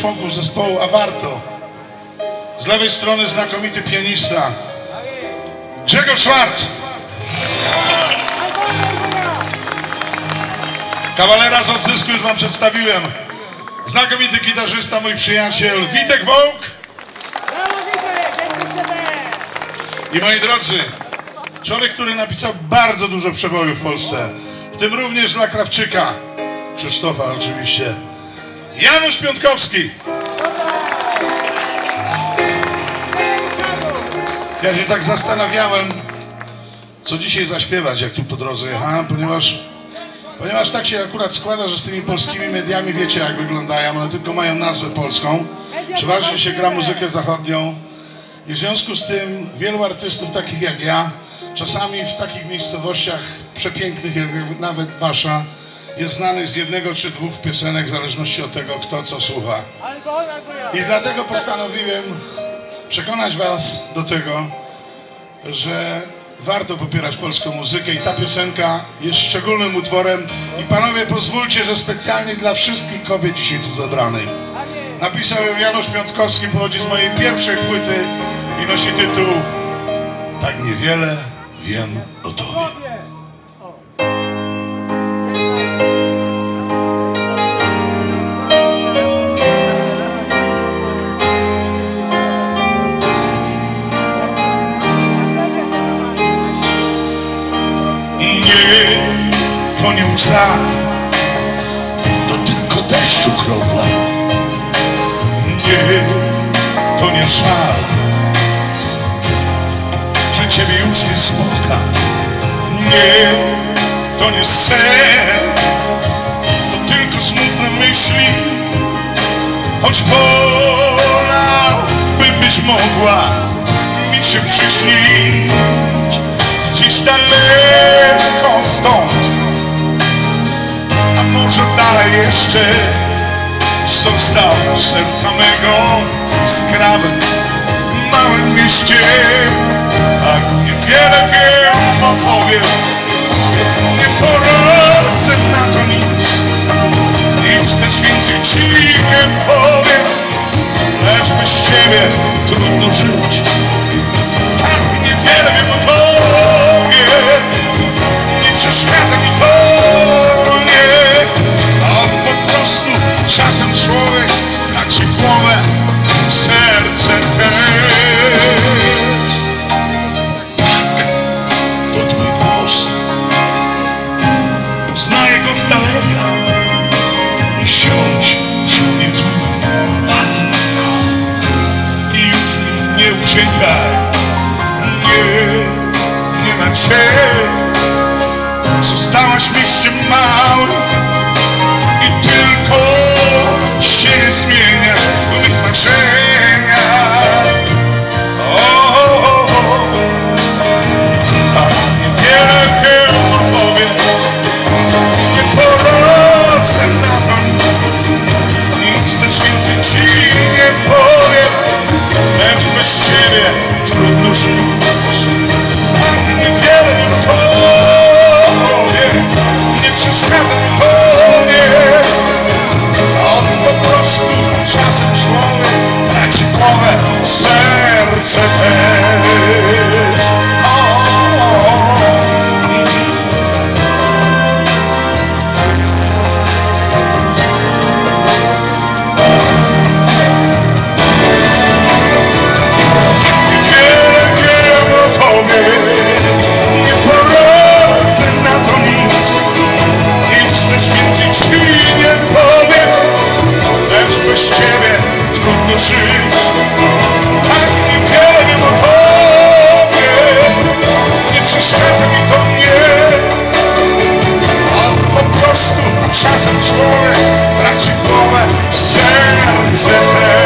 członków zespołu, a warto. Z lewej strony znakomity pianista Grzegorz Schwarz. Kawalera z odzysku już wam przedstawiłem. Znakomity gitarzysta, mój przyjaciel Witek Wołk. I moi drodzy, człowiek, który napisał bardzo dużo przebojów w Polsce, w tym również dla Krawczyka, Krzysztofa oczywiście, Janusz Piątkowski. Ja się tak zastanawiałem, co dzisiaj zaśpiewać, jak tu po drodze jechałem, ponieważ, ponieważ tak się akurat składa, że z tymi polskimi mediami wiecie jak wyglądają, one tylko mają nazwę polską. Przeważnie się gra muzykę zachodnią i w związku z tym wielu artystów takich jak ja, czasami w takich miejscowościach przepięknych jak nawet wasza, jest znany z jednego czy dwóch piosenek w zależności od tego, kto co słucha. I dlatego postanowiłem przekonać was do tego, że warto popierać polską muzykę i ta piosenka jest szczególnym utworem i panowie pozwólcie, że specjalnie dla wszystkich kobiet dzisiaj tu zebranych. Napisał ją Janusz Piątkowski, pochodzi z mojej pierwszej płyty i nosi tytuł Tak niewiele wiem o tobie. Nie, to nie łza, to tylko deszczu kropla. Nie, to nie żal, że Ciebie już nie spotka. Nie, to nie sen, to tylko smutne myśli, choć wolałbym być mogła mi się przyśnić. Gdzieś stąd, a może dalej jeszcze został serca mego skrawem w małym mieście. Tak niewiele wiem o tobie, nie poradzę na to nic, nic też więcej ci nie powiem, lecz bez ciebie trudno żyć. To, nie, a po prostu czasem człowiek traci głowę, serce też. Tak, to twój głos, znaję go z daleka i siądź przy mnie tu. I już mi nie uciekaj. Nie, nie ma cię mountain Tak niewiele wiem o tobie Nie przeszkadza mi to nie A po prostu czasem człowiek traci głowę Serce